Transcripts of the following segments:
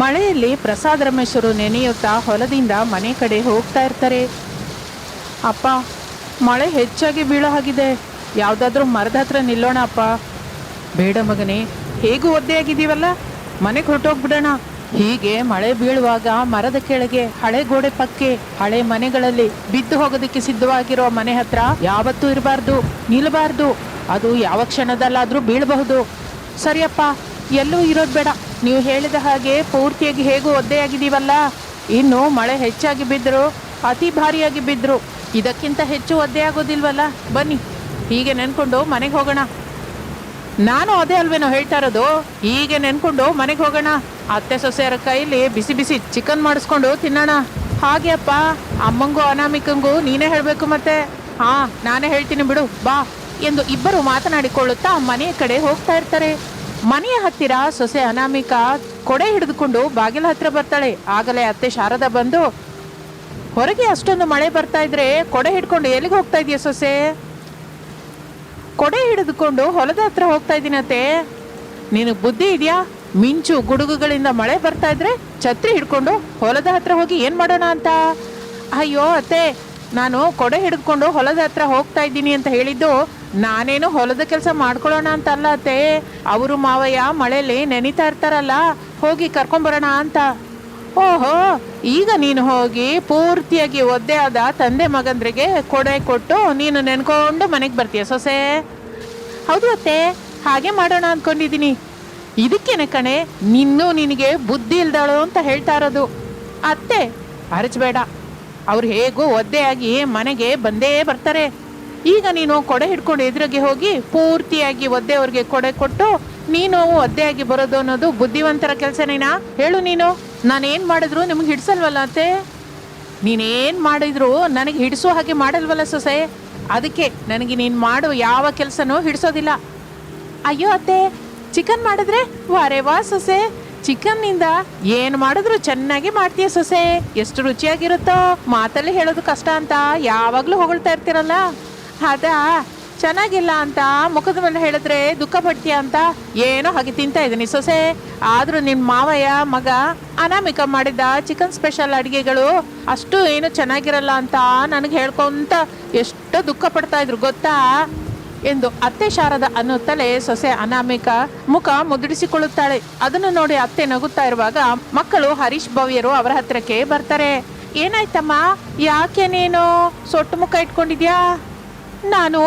ಮಳೆಯಲ್ಲಿ ಪ್ರಸಾದ್ ರಮೇಶ್ವರು ನೆನೆಯುತ್ತಾ ಹೊಲದಿಂದ ಮನೆ ಕಡೆ ಹೋಗ್ತಾ ಇರ್ತಾರೆ. ಅಪ್ಪ, ಮಳೆ ಹೆಚ್ಚಾಗಿ ಬೀಳೋ ಹಾಗಿದೆ ಯಾವುದಾದ್ರೂ ಮರದ ಹತ್ರ ನಿಲ್ಲೋಣ ಅಪ್ಪ. ಬೇಡ ಮಗನೇ, ಹೇಗೂ ಒದ್ದೆಯಾಗಿದ್ದೀವಲ್ಲ ಮನೆಗೆ ಹೊರಟೋಗ್ಬಿಡೋಣ ಹೀಗೆ ಮಳೆ ಬೀಳುವಾಗ ಮರದ ಕೆಳಗೆ ಹಳೆ ಗೋಡೆ ಪಕ್ಕೆ, ಹಳೆ ಮನೆಗಳಲ್ಲಿ ಬಿದ್ದು ಹೋಗೋದಕ್ಕೆ ಸಿದ್ಧವಾಗಿರೋ ಮನೆ ಹತ್ರ ಯಾವತ್ತೂ ಇರಬಾರ್ದು, ನಿಲ್ಲಬಾರ್ದು. ಅದು ಯಾವ ಕ್ಷಣದಲ್ಲಾದರೂ ಬೀಳಬಹುದು. ಸರಿಯಪ್ಪ, ಎಲ್ಲೂ ಇರೋದು ಬೇಡ. ನೀವು ಹೇಳಿದ ಹಾಗೆ ಪೂರ್ತಿಯಾಗಿ ಹೇಗೂ ಒದ್ದೆಯಾಗಿದ್ದೀವಲ್ಲ? ಇನ್ನು ಮಳೆ ಹೆಚ್ಚಾಗಿ ಬಿದ್ದರು, ಅತಿ ಭಾರಿಯಾಗಿ ಬಿದ್ದರು ಇದಕ್ಕಿಂತ ಹೆಚ್ಚು ಒದ್ದೆ ಆಗೋದಿಲ್ವಲ್ಲ ಬನ್ನಿ, ಹೀಗೆ ನೆನ್ಕೊಂಡು ಮನೆಗೆ ಹೋಗೋಣ. ನಾನು ಅದೇ ಅಲ್ವೇನೋ ಹೇಳ್ತಾ ಇರೋದು, ಹೀಗೆ ನೆನ್ಕೊಂಡು ಮನೆಗೆ ಹೋಗೋಣ. ಅತ್ತೆ ಸೊಸೆಯರ ಕೈಲಿ ಬಿಸಿ ಬಿಸಿ ಚಿಕನ್ ಮಾಡಿಸ್ಕೊಂಡು ತಿನ್ನೋಣ. ಹಾಗೆ ಅಪ್ಪ, ಅಮ್ಮಂಗೂ ಅನಾಮಿಕಂಗೂ ನೀನೇ ಹೇಳಬೇಕು ಮತ್ತೆ? ಹಾ, ನಾನೇ ಹೇಳ್ತೀನಿ ಬಿಡು, ಬಾ ಎಂದು ಇಬ್ಬರು ಮಾತನಾಡಿಕೊಳ್ಳುತ್ತಾ ಮನೆಯ ಕಡೆ ಹೋಗ್ತಾ ಇರ್ತಾರೆ. ಮನೆಯ ಹತ್ತಿರ ಸೊಸೆ ಅನಾಮಿಕ ಕೊಡೆ ಹಿಡಿದುಕೊಂಡು ಬಾಗಿಲ ಹತ್ರ ಬರ್ತಾಳೆ. ಆಗಲೇ ಅತ್ತೆ ಶಾರದಾ ಬಂದು, ಹೊರಗೆ ಅಷ್ಟೊಂದು ಮಳೆ ಬರ್ತಾ ಇದ್ರೆ ಕೊಡೆ ಹಿಡ್ಕೊಂಡು ಎಲ್ಲಿಗೆ ಹೋಗ್ತಾ ಇದೆಯಾ ಸೊಸೆ? ಕೊಡೆ ಹಿಡಿದುಕೊಂಡು ಹೊಲದ ಹತ್ರ ಹೋಗ್ತಾ ಇದ್ದೀನತ್ತೆ ನಿನಗೆ ಬುದ್ಧಿ ಇದೆಯಾ? ಮಿಂಚು ಗುಡುಗುಗಳಿಂದ ಮಳೆ ಬರ್ತಾ ಇದ್ರೆ ಛತ್ರಿ ಹಿಡ್ಕೊಂಡು ಹೊಲದ ಹತ್ರ ಹೋಗಿ ಏನು ಮಾಡೋಣ ಅಂತ? ಅಯ್ಯೋ ಅತ್ತೆ, ನಾನು ಕೊಡೆ ಹಿಡಿದುಕೊಂಡು ಹೊಲದ ಹತ್ರ ಹೋಗ್ತಾ ಇದ್ದೀನಿ ಅಂತ ಹೇಳಿದ್ದು ನಾನೇನು ಹೊಲದ ಕೆಲಸ ಮಾಡ್ಕೊಳ್ಳೋಣ ಅಂತ ಅಲ್ಲ ಅತ್ತೆ. ಅವರು ಮಾವಯ್ಯ ಮಳೆಯಲ್ಲಿ ನೆನಿತಾ ಇರ್ತಾರಲ್ಲ, ಹೋಗಿ ಕರ್ಕೊಂಬರೋಣ ಅಂತ. ಓಹೋ, ಈಗ ನೀನು ಹೋಗಿ ಪೂರ್ತಿಯಾಗಿ ಒದ್ದೆ ಆದ ತಂದೆ ಮಗಂದ್ರಿಗೆ ಕೊಡೆ ಕೊಟ್ಟು ನೀನು ನೆನ್ಕೊಂಡು ಮನೆಗೆ ಬರ್ತೀಯ ಸೊಸೆ? ಹೌದು ಅತ್ತೆ, ಹಾಗೆ ಮಾಡೋಣ ಅಂದ್ಕೊಂಡಿದ್ದೀನಿ ಇದಕ್ಕೇನೆ ಕಣೆ, ನಿನ್ನೂ ನಿನಗೆ ಬುದ್ಧಿ ಇಲ್ದಾಳು ಅಂತ ಹೇಳ್ತಾ ಇರೋದು. ಅತ್ತೆ, ಅರಚಬೇಡ. ಅವ್ರು ಹೇಗೂ ಒದ್ದೆಯಾಗಿ ಮನೆಗೆ ಬಂದೇ ಬರ್ತಾರೆ. ಈಗ ನೀನು ಕೊಡೆ ಹಿಡ್ಕೊಂಡು ಎದುರಿಗೆ ಹೋಗಿ ಪೂರ್ತಿಯಾಗಿ ಒದ್ದೆ ಅವ್ರಿಗೆ ಕೊಡೆ ಕೊಟ್ಟು ನೀನು ಒದ್ದೆಯಾಗಿ ಬರೋದು ಅನ್ನೋದು ಬುದ್ಧಿವಂತರ ಕೆಲಸನೇನಾ ಹೇಳು ನೀನು. ನಾನೇನು ಮಾಡಿದ್ರು ನಿಮ್ಗೆ ಹಿಡ್ಸಲ್ವಲ್ಲ ಅತ್ತೆ? ನೀನೇನ್ ಮಾಡಿದ್ರು ನನಗೆ ಹಿಡಿಸೋ ಹಾಗೆ ಮಾಡಲ್ವಲ್ಲ ಸೊಸೆ? ಅದಕ್ಕೆ ನನಗೆ ನೀನು ಮಾಡು ಯಾವ ಕೆಲಸನೂ ಹಿಡಿಸೋದಿಲ್ಲ. ಅಯ್ಯೋ ಅತ್ತೆ, ಚಿಕನ್ ಮಾಡಿದ್ರೆ? ವಾರೆ ವಾ ಸೊಸೆ. ಚಿಕನ್ನಿಂದ ಏನು ಮಾಡಿದ್ರು ಚೆನ್ನಾಗಿ ಮಾಡ್ತೀಯ ಸೊಸೆ. ಎಷ್ಟು ರುಚಿಯಾಗಿರುತ್ತೋ? ಮಾತಲ್ಲಿ ಹೇಳೋದು ಕಷ್ಟ ಅಂತ ಯಾವಾಗಲೂ ಹೊಗಳ್ತಾ ಇರ್ತೀರಲ್ಲ. ಅದಾ ಚೆನ್ನಾಗಿಲ್ಲ ಅಂತ ಮುಖದ ಮೇಲೆ ಹೇಳಿದ್ರೆ ದುಃಖ ಪಡ್ತೀಯ ಅಂತ ಏನೋ ಹಾಗೆ ತಿಂತಾ ಇದ್ದೀನಿ. ಸೊಸೆ, ಆದರೂ ನಿಮ್ಮ ಮಾವಯ್ಯ ಮಗ ಅನಾಮಿಕ ಮಾಡಿದ್ದ ಚಿಕನ್ ಸ್ಪೆಷಲ್ ಅಡಿಗೆಗಳು ಅಷ್ಟು ಏನು ಚೆನ್ನಾಗಿರಲ್ಲ ಅಂತ ನನಗೆ ಹೇಳ್ಕೊಂತ ಎಷ್ಟು ದುಃಖ ಪಡ್ತಾ ಇದ್ರು, ಗೊತ್ತಾ? ಎಂದು ಅತ್ತೆ ಶಾರದ ಅನ್ನುತ್ತಲೇ ಸೊಸೆ ಅನಾಮಿಕ ಮುಖ ಮುದುಡಿಸಿಕೊಳ್ಳುತ್ತಾಳೆ. ಅದನ್ನು ನೋಡಿ ಅತ್ತೆ ನಗುತ್ತಾ ಇರುವಾಗ ಮಕ್ಕಳು ಹರೀಶ್ ಭವ್ಯರು ಅವರ ಹತ್ರಕ್ಕೆ ಬರ್ತಾರೆ. ಏನಾಯ್ತಮ್ಮ? ಯಾಕೆ ನೀನು ಸೊಟ್ಟು ಮುಖ ಇಟ್ಕೊಂಡಿದ್ಯಾ? ನಾನು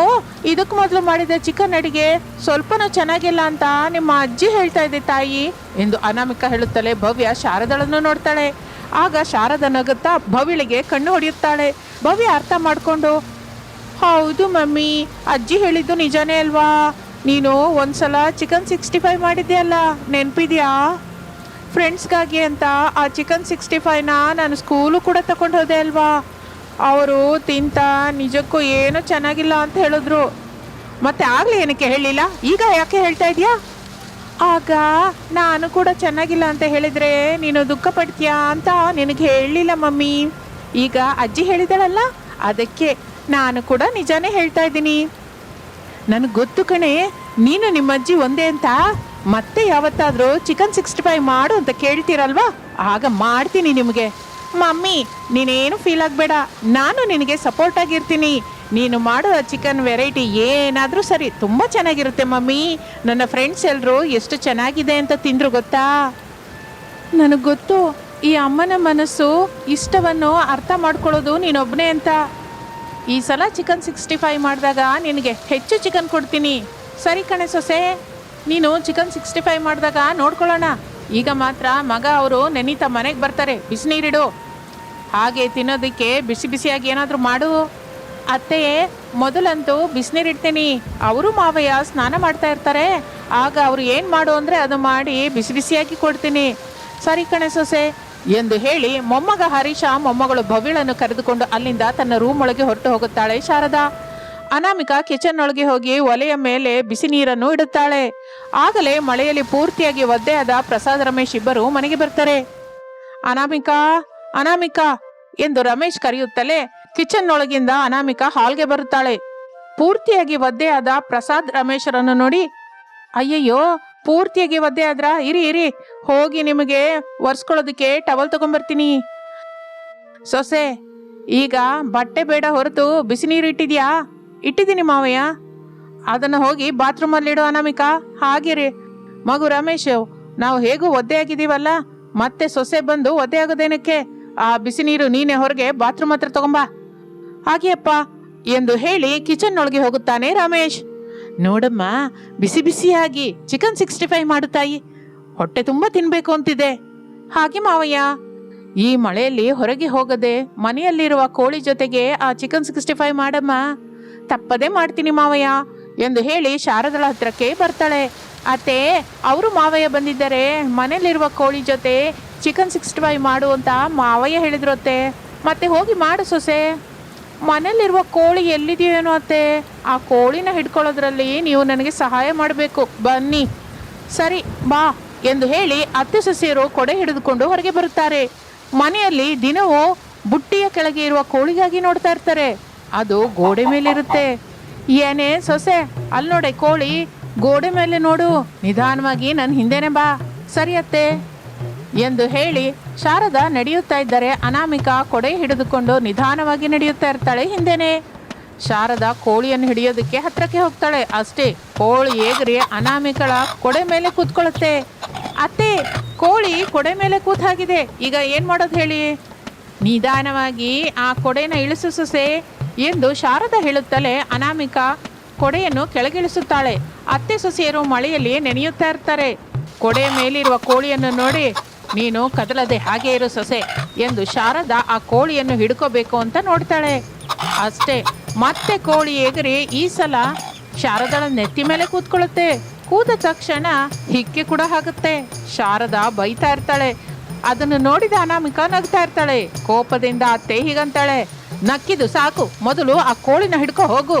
ಇದಕ್ಕೆ ಮೊದಲು ಮಾಡಿದ ಚಿಕನ್ ಅಡಿಗೆ ಸ್ವಲ್ಪನೂ ಚೆನ್ನಾಗಿಲ್ಲ ಅಂತ ನಿಮ್ಮ ಅಜ್ಜಿ ಹೇಳ್ತಾ ಇದೆ ತಾಯಿ. ಎಂದು ಅನಾಮಿಕ ಹೇಳುತ್ತಲೇ ಭವ್ಯ ಶಾರದಳನ್ನು ನೋಡ್ತಾಳೆ. ಆಗ ಶಾರದ ನಗುತ್ತಾ ಭವ್ಯಳಿಗೆ ಕಣ್ಣು ಹೊಡೆಯುತ್ತಾಳೆ. ಭವ್ಯ ಅರ್ಥ ಮಾಡಿಕೊಂಡು, ಹೌದು ಮಮ್ಮಿ, ಅಜ್ಜಿ ಹೇಳಿದ್ದು ನಿಜಾನೇ ಅಲ್ವಾ? ನೀನು ಒಂದ್ಸಲ ಚಿಕನ್ ಸಿಕ್ಸ್ಟಿ ಫೈವ್ ಮಾಡಿದ್ದೆ ಅಲ್ಲ ನೆನ್ಪಿದ್ಯಾ? ಫ್ರೆಂಡ್ಸ್ಗಾಗಿ ಅಂತ ಆ ಚಿಕನ್ ಸಿಕ್ಸ್ಟಿ ಫೈವ್ನ ನಾನು ಸ್ಕೂಲು ಕೂಡ ತಗೊಂಡು ಹೋದೆ ಅಲ್ವಾ? ಅವರು ತಿಂತ, ನಿಜಕ್ಕೂ ಏನೂ ಚೆನ್ನಾಗಿಲ್ಲ ಅಂತ ಹೇಳಿದ್ರು. ಮತ್ತೆ ಆಗಲೇ ಏನಕ್ಕೆ ಹೇಳಿಲ್ಲ ಈಗ ಯಾಕೆ ಹೇಳ್ತಾ ಇದೆಯಾ? ಆಗ ನಾನು ಕೂಡ ಚೆನ್ನಾಗಿಲ್ಲ ಅಂತ ಹೇಳಿದ್ರೆ ನೀನು ದುಃಖ ಪಡ್ತೀಯಾ ಅಂತ ನಿನಗೆ ಹೇಳಲಿಲ್ಲ ಮಮ್ಮಿ. ಈಗ ಅಜ್ಜಿ ಹೇಳಿದಳಲ್ಲ ಅದಕ್ಕೆ ನಾನು ಕೂಡ ನಿಜಾನೇ ಹೇಳ್ತಾ ಇದ್ದೀನಿ. ನನಗೆ ಗೊತ್ತು ಕಣೆ, ನೀನು ನಿಮ್ಮ ಅಜ್ಜಿ ಒಂದೇ ಅಂತ, ಮತ್ತೆ ಯಾವತ್ತಾದರೂ ಚಿಕನ್ ಸಿಕ್ಸ್ಟಿ ಫೈವ್ ಮಾಡು ಅಂತ ಕೇಳ್ತೀರಲ್ವಾ? ಆಗ ಮಾಡ್ತೀನಿ ನಿಮಗೆ. ಮಮ್ಮಿ, ನೀನೇನು ಫೀಲ್ ಆಗಬೇಡ. ನಾನು ನಿನಗೆ ಸಪೋರ್ಟ್ ಆಗಿರ್ತೀನಿ. ನೀನು ಮಾಡೋ ಚಿಕನ್ ವೆರೈಟಿ ಏನಾದರೂ ಸರಿ, ತುಂಬ ಚೆನ್ನಾಗಿರುತ್ತೆ ಮಮ್ಮಿ. ನನ್ನ ಫ್ರೆಂಡ್ಸ್ ಎಲ್ಲರೂ ಎಷ್ಟು ಚೆನ್ನಾಗಿದೆ ಅಂತ ತಿಂದರು ಗೊತ್ತಾ? ನನಗೆ ಗೊತ್ತು, ಈ ಅಮ್ಮನ ಮನಸ್ಸು ಇಷ್ಟವನ್ನು ಅರ್ಥ ಮಾಡ್ಕೊಳ್ಳೋದು ನೀನೊಬ್ಬನೇ ಅಂತ. ಈ ಸಲ ಚಿಕನ್ ಸಿಕ್ಸ್ಟಿ ಫೈವ್ ಮಾಡಿದಾಗ ನಿನಗೆ ಹೆಚ್ಚು ಚಿಕನ್ ಕೊಡ್ತೀನಿ. ಸರಿ ಕಣೆ ಸೊಸೆ, ನೀನು ಚಿಕನ್ ಸಿಕ್ಸ್ಟಿ ಫೈವ್ ಮಾಡಿದಾಗ ನೋಡ್ಕೊಳ್ಳೋಣ. ಈಗ ಮಾತ್ರ ಮಗ ಅವರು ನೆನೀತಾ ಮನೆಗೆ ಬರ್ತಾರೆ. ಬಿಸಿನೀರಿಡು. ಹಾಗೆ ತಿನ್ನೋದಕ್ಕೆ ಬಿಸಿ ಬಿಸಿಯಾಗಿ ಏನಾದರೂ ಮಾಡು. ಅತ್ತೆ, ಮೊದಲಂತೂ ಬಿಸಿನೀರಿಡ್ತೀನಿ ಅವರು ಮಾವಯ್ಯ ಸ್ನಾನ ಮಾಡ್ತಾ ಇರ್ತಾರೆ. ಆಗ ಅವರು ಏನು ಮಾಡು ಅಂದರೆ ಅದು ಮಾಡಿ ಬಿಸಿ ಬಿಸಿಯಾಗಿ ಕೊಡ್ತೀನಿ. ಸರಿ ಕಣೆ ಸೊಸೆ, ಎಂದು ಹೇಳಿ ಮೊಮ್ಮಗ ಹರೀಶ ಮೊಮ್ಮಗಳು ಭವ್ಯಳನ್ನು ಕರೆದುಕೊಂಡು ಅಲ್ಲಿಂದ ತನ್ನ ರೂಮ್ ಒಳಗೆ ಹೊರಟು ಹೋಗುತ್ತಾಳೆ ಶಾರದಾ. ಅನಾಮಿಕಾ ಕಿಚನ್ ಒಳಗೆ ಹೋಗಿ ಒಲೆಯ ಮೇಲೆ ಬಿಸಿ ನೀರನ್ನು ಇಡುತ್ತಾಳೆ. ಆಗಲೇ ಮಳೆಯಲ್ಲಿ ಪೂರ್ತಿಯಾಗಿ ಒದ್ದೆಯಾದ ಪ್ರಸಾದ್ ರಮೇಶ್ ಇಬ್ಬರು ಮನೆಗೆ ಬರ್ತಾರೆ. ಅನಾಮಿಕಾ ಅನಾಮಿಕಾ ಎಂದು ರಮೇಶ್ ಕರೆಯುತ್ತಲೇ ಕಿಚನ್ ಒಳಗಿಂದ ಅನಾಮಿಕಾ ಹಾಲ್ಗೆ ಬರುತ್ತಾಳೆ. ಪೂರ್ತಿಯಾಗಿ ಒದ್ದೆ ಆದ ಪ್ರಸಾದ್ ರಮೇಶರನ್ನು ನೋಡಿ, ಅಯ್ಯಯ್ಯೋ, ಪೂರ್ತಿಯಾಗಿ ಒದ್ದೆ ಆದ್ರ? ಇರಿ ಇರಿ, ಹೋಗಿ ನಿಮಗೆ ಒರೆಸ್ಕೊಳ್ಳೋದಕ್ಕೆ ಟವಲ್ ತಗೊಂಬರ್ತೀನಿ. ಸೊಸೆ, ಈಗ ಬಟ್ಟೆ ಬೇಡ ಹೊರತು ಬಿಸಿ ನೀರು ಇಟ್ಟಿದ್ಯಾ? ಇಟ್ಟಿದ್ದೀನಿ ಮಾವಯ್ಯ. ಅದನ್ನ ಹೋಗಿ ಬಾತ್ರೂಮಲ್ಲಿಡೋ ಅನಾಮಿಕಾ. ಹಾಗಿರಿ. ಮಗು ರಮೇಶ್, ನಾವು ಹೇಗೂ ಒದ್ದೆ ಆಗಿದ್ದೀವಲ್ಲ, ಮತ್ತೆ ಸೊಸೆ ಬಂದು ಒದ್ದೆ ಆಗೋದೇನಕ್ಕೆ? ಆ ಬಿಸಿ ನೀರು ನೀನೆ ಹೊರಗೆ ಬಾತ್ರೂಮ್ ಹತ್ರ ತಗೊಂಬಾ. ಹಾಗೆಯಪ್ಪ ಎಂದು ಹೇಳಿ ಕಿಚನ್ ಒಳಗೆ ಹೋಗುತ್ತಾನೆ ರಮೇಶ್. ನೋಡಮ್ಮ, ಬಿಸಿ ಬಿಸಿಯಾಗಿ ಚಿಕನ್ ಸಿಕ್ಸ್ಟಿ ಫೈವ್ ಮಾಡು ತಾಯಿ. ಹೊಟ್ಟೆ ತುಂಬಾ ತಿನ್ಬೇಕು ಅಂತಿದೆ. ಹಾಗೆ ಮಾವಯ್ಯ. ಈ ಮಳೆಯಲ್ಲಿ ಹೊರಗೆ ಹೋಗದೆ ಮನೆಯಲ್ಲಿರುವ ಕೋಳಿ ಜೊತೆಗೆ ಆ ಚಿಕನ್ ಸಿಕ್ಸ್ಟಿ ಫೈವ್ ಮಾಡಮ್ಮ. ತಪ್ಪದೇ ಮಾಡ್ತೀನಿ ಮಾವಯ್ಯ, ಎಂದು ಹೇಳಿ ಶಾರದಳ ಹತ್ರಕ್ಕೆ ಬರ್ತಾಳೆ. ಅತ್ತೆ, ಅವರು ಮಾವಯ್ಯ ಬಂದಿದ್ದಾರೆ ಮನೆಯಲ್ಲಿರುವ ಕೋಳಿ ಜೊತೆ ಚಿಕನ್ ಸಿಕ್ಸ್ಟಿ ಫೈವ್ ಮಾಡು ಅಂತ ಮಾವಯ್ಯ ಹೇಳಿದ್ರು ಅತ್ತೆ. ಮತ್ತೆ ಹೋಗಿ ಮಾಡು ಸೊಸೆ. ಮನೇಲಿರುವ ಕೋಳಿ ಎಲ್ಲಿದೆಯೇನೋ ಅತ್ತೆ. ಆ ಕೋಳಿನ ಹಿಡ್ಕೊಳ್ಳೋದ್ರಲ್ಲಿ ನೀವು ನನಗೆ ಸಹಾಯ ಮಾಡಬೇಕು. ಬನ್ನಿ. ಸರಿ, ಬಾ ಎಂದು ಹೇಳಿ ಅತ್ತೆ ಸೊಸೆಯರು ಕೊಡೆ ಹಿಡಿದುಕೊಂಡು ಹೊರಗೆ ಬರುತ್ತಾರೆ. ಮನೆಯಲ್ಲಿ ದಿನವೂ ಬುಟ್ಟಿಯ ಕೆಳಗೆ ಇರುವ ಕೋಳಿಗಾಗಿ ನೋಡ್ತಾ ಇರ್ತಾರೆ. ಅದು ಗೋಡೆ ಮೇಲಿರುತ್ತೆ. ಏನೇ ಸೊಸೆ ಅಲ್ಲಿ ನೋಡೆ ಕೋಳಿ ಗೋಡೆ ಮೇಲೆ ನೋಡು. ನಿಧಾನವಾಗಿ ನನ್ನ ಹಿಂದೆನೆ ಬಾ. ಸರಿ ಅತ್ತೆ. ಎಂದು ಹೇಳಿ ಶಾರದಾ ನಡೆಯುತ್ತಾ ಇದ್ದರೆ ಅನಾಮಿಕಾ ಕೊಡೆ ಹಿಡಿದುಕೊಂಡು ನಿಧಾನವಾಗಿ ನಡೆಯುತ್ತಾ ಇರ್ತಾಳೆ ಹಿಂದೆನೆ. ಶಾರದಾ ಕೋಳಿಯನ್ನು ಹಿಡಿಯೋದಕ್ಕೆ ಹತ್ರಕ್ಕೆ ಹೋಗ್ತಾಳೆ. ಅಷ್ಟೇ, ಕೋಳಿ ಏಗ್ರಿ ಅನಾಮಿಕಳ ಕೊಡೆ ಮೇಲೆ ಕೂತ್ಕೊಳ್ಳುತ್ತೆ. ಅತ್ತೆ, ಕೋಳಿ ಕೊಡೆ ಮೇಲೆ ಕೂತಾಗಿದೆ. ಈಗ ಏನು ಮಾಡೋದು ಹೇಳಿ? ನಿಧಾನವಾಗಿ ಆ ಕೊಡೆನ ಇಳಿಸು ಸೊಸೆ ಎಂದು ಶಾರದಾ ಹೇಳುತ್ತಲೇ ಅನಾಮಿಕಾ ಕೊಡೆಯನ್ನು ಕೆಳಗಿಳಿಸುತ್ತಾಳೆ. ಅತ್ತೆ ಸೊಸೆಯರು ಮಳೆಯಲ್ಲಿ ನೆನೆಯುತ್ತಾ ಇರ್ತಾರೆ. ಕೊಡೆ ಮೇಲಿರುವ ಕೋಳಿಯನ್ನು ನೋಡಿ ನೀನು ಕದಲದೆ ಹಾಗೆ ಇರು ಸೊಸೆ ಎಂದು ಶಾರದಾ ಆ ಕೋಳಿಯನ್ನು ಹಿಡ್ಕೋಬೇಕು ಅಂತ ನೋಡ್ತಾಳೆ. ಅಷ್ಟೇ, ಮತ್ತೆ ಕೋಳಿ ಎಗರಿ ಈ ಸಲ ಶಾರದಳ ನೆತ್ತಿ ಮೇಲೆ ಕೂತ್ಕೊಳ್ಳುತ್ತೆ. ಕೂತ ತಕ್ಷಣ ಹಿಕ್ಕೆ ಕೂಡ ಆಗುತ್ತೆ ಶಾರದಾ ಬೈತಾ ಇರ್ತಾಳೆ. ಅದನ್ನು ನೋಡಿದ ಅನಾಮಿಕ ನಗ್ತಾ ಇರ್ತಾಳೆ. ಕೋಪದಿಂದ ಅತ್ತೆ ಹೀಗಂತಾಳೆ ನಕ್ಕಿದು ಸಾಕು, ಮೊದಲು ಆ ಕೋಳಿನ ಹಿಡ್ಕೊ ಹೋಗು.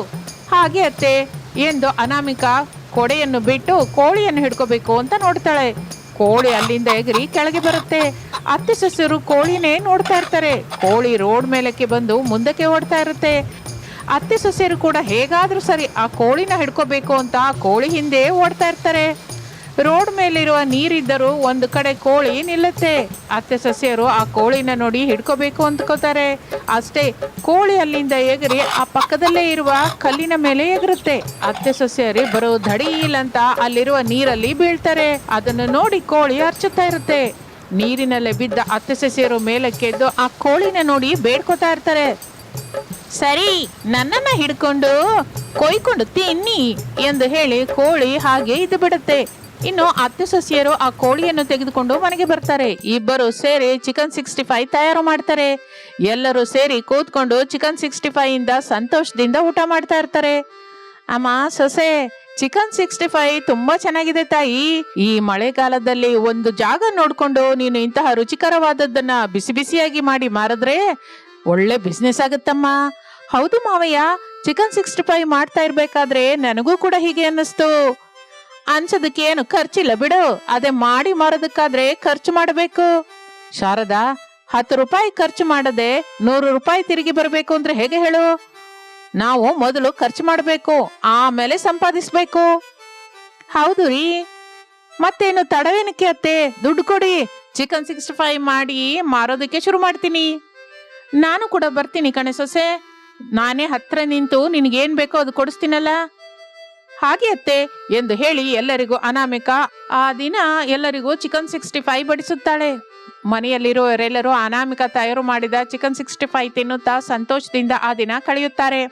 ಹಾಗೆ ಅತ್ತೆ, ಎಂದು ಅನಾಮಿಕ ಕೊಡೆಯನ್ನು ಬಿಟ್ಟು ಕೋಳಿಯನ್ನು ಹಿಡ್ಕೋಬೇಕು ಅಂತ ನೋಡ್ತಾಳೆ. ಕೋಳಿ ಅಲ್ಲಿಂದ ಎಗರಿ ಕೆಳಗೆ ಬರುತ್ತೆ. ಅತ್ತೆ ಸೊಸರು ಕೋಳಿನೇ ನೋಡ್ತಾ ಇರ್ತಾರೆ. ಕೋಳಿ ರೋಡ್ ಮೇಲಕ್ಕೆ ಬಂದು ಮುಂದಕ್ಕೆ ಓಡ್ತಾ ಇರುತ್ತೆ. ಅತ್ತೆ ಸೊಸೆಯರು ಕೂಡ ಹೇಗಾದ್ರೂ ಸರಿ ಆ ಕೋಳಿನ ಹಿಡ್ಕೋಬೇಕು ಅಂತ ಕೋಳಿ ಹಿಂದೆ ಓಡ್ತಾ ಇರ್ತಾರೆ. ರೋಡ್ ಮೇಲಿರುವ ನೀರಿದ್ದರೂ ಒಂದು ಕಡೆ ಕೋಳಿ ನಿಲ್ಲುತ್ತೆ. ಅತ್ತೆ, ಸಸ್ಯರು ಆ ಕೋಳಿನ ನೋಡಿ ಹಿಡ್ಕೋಬೇಕು ಅಂದ್ಕೋತಾರೆ. ಅಷ್ಟೇ, ಕೋಳಿ ಅಲ್ಲಿಂದ ಎಗರಿ ಆ ಪಕ್ಕದಲ್ಲೇ ಇರುವ ಕಲ್ಲಿನ ಮೇಲೆ ಎಗರುತ್ತೆ. ಅತ್ತೆ, ಸಸ್ಯರಿ, ಬರೋ ದಡಿ ಅಂತ ಅಲ್ಲಿರುವ ನೀರಲ್ಲಿ ಬೀಳ್ತಾರೆ. ಅದನ್ನು ನೋಡಿ ಕೋಳಿ ಅರ್ಚುತ್ತಾ ಇರುತ್ತೆ. ನೀರಿನಲ್ಲೇ ಬಿದ್ದ ಅತ್ತೆ, ಸಸ್ಯರು ಮೇಲಕ್ಕೆದ್ದು ಆ ಕೋಳಿನ ನೋಡಿ ಬೇಡ್ಕೋತಾ ಇರ್ತಾರೆ. ಸರಿ, ನನ್ನನ್ನ ಹಿಡ್ಕೊಂಡು ಕೊಯ್ಕೊಂಡು ತಿನ್ನಿ ಎಂದು ಹೇಳಿ ಕೋಳಿ ಹಾಗೆ ಇದ್ದು ಬಿಡುತ್ತೆ. ಇನ್ನು ಅತ್ತೆ ಸೊಸೆಯರು ಆ ಕೋಳಿಯನ್ನು ತೆಗೆದುಕೊಂಡು ಮನೆಗೆ ಬರ್ತಾರೆ. ಇಬ್ಬರು ಸೇರಿ ಚಿಕನ್ ಸಿಕ್ಸ್ಟಿ ಫೈವ್ ತಯಾರು ಮಾಡ್ತಾರೆ. ಎಲ್ಲರೂ ಸೇರಿ ಕೂತ್ಕೊಂಡು ಚಿಕನ್ ಸಿಕ್ಸ್ಟಿ ಫೈವ್ ಇಂದ ಸಂತೋಷದಿಂದ ಊಟ ಮಾಡ್ತಾ ಇರ್ತಾರೆ. ಅಮ್ಮ, ಸೊಸೆ ಚಿಕನ್ ಸಿಕ್ಸ್ಟಿ ಫೈವ್ ತುಂಬಾ ಚೆನ್ನಾಗಿದೆ ತಾಯಿ. ಈ ಮಳೆಗಾಲದಲ್ಲಿ ಒಂದು ಜಾಗ ನೋಡ್ಕೊಂಡು ನೀನು ಇಂತಹ ರುಚಿಕರವಾದದ್ದನ್ನ ಬಿಸಿ ಬಿಸಿಯಾಗಿ ಮಾಡಿ ಮಾರಿದ್ರೆ ಒಳ್ಳೆ ಬಿಸ್ನೆಸ್ ಆಗುತ್ತಮ್ಮ. ಹೌದು ಮಾವಯ್ಯ ಚಿಕನ್ ಸಿಕ್ಸ್ಟಿ ಫೈವ್ ಮಾಡ್ತಾ ಇರ್ಬೇಕಾದ್ರೆ ನನಗೂ ಕೂಡ ಹೀಗೆ ಅನ್ನಿಸ್ತು. ಅನ್ಸೋದಕ್ಕೆ ಏನು ಖರ್ಚಿಲ್ಲ ಬಿಡು. ಅದೇ ಮಾಡಿ ಮಾರೋದಕ್ಕಾದ್ರೆ ಖರ್ಚು ಮಾಡಬೇಕು. ಶಾರದಾ, ಹತ್ತು ರೂಪಾಯಿ ಖರ್ಚು ಮಾಡದೆ ನೂರು ರೂಪಾಯಿ ತಿರುಗಿ ಬರಬೇಕು ಅಂದ್ರೆ ಹೇಗೆ ಹೇಳು? ನಾವು ಮೊದಲು ಖರ್ಚು ಮಾಡಬೇಕು, ಆಮೇಲೆ ಸಂಪಾದಿಸ್ಬೇಕು. ಹೌದು ರೀ. ಮತ್ತೇನು ತಡವೇನಕ್ಕೆ ಅತ್ತೆ? ದುಡ್ಡು ಕೊಡಿ. ಚಿಕನ್ ಸಿಕ್ಸ್ಟಿ ಫೈವ್ ಮಾಡಿ ಮಾರೋದಕ್ಕೆ ಶುರು ಮಾಡ್ತೀನಿ. ನಾನು ಕೂಡ ಬರ್ತೀನಿ ಕಣೆ ಸೊಸೆ. ನಾನೇ ಹತ್ರ ನಿಂತು ನಿನಗೇನು ಬೇಕೋ ಅದು ಕೊಡಿಸ್ತೀನಲ್ಲ. ಹಾಗೆ ಅತ್ತೆ ಎಂದು ಹೇಳಿ ಎಲ್ಲರಿಗೂ ಅನಾಮಿಕ ಆ ದಿನ ಎಲ್ಲರಿಗೂ ಚಿಕನ್ ಸಿಕ್ಸ್ಟಿ ಫೈವ್ ಬಡಿಸುತ್ತಾಳೆ. ಮನೆಯಲ್ಲಿರುವವರೆಲ್ಲರೂ ಅನಾಮಿಕ ತಯಾರು ಮಾಡಿದ ಚಿಕನ್ ಸಿಕ್ಸ್ಟಿ ಫೈವ್ ತಿನ್ನುತ್ತಾ ಸಂತೋಷದಿಂದ ಆ ದಿನ ಕಳೆಯುತ್ತಾರೆ.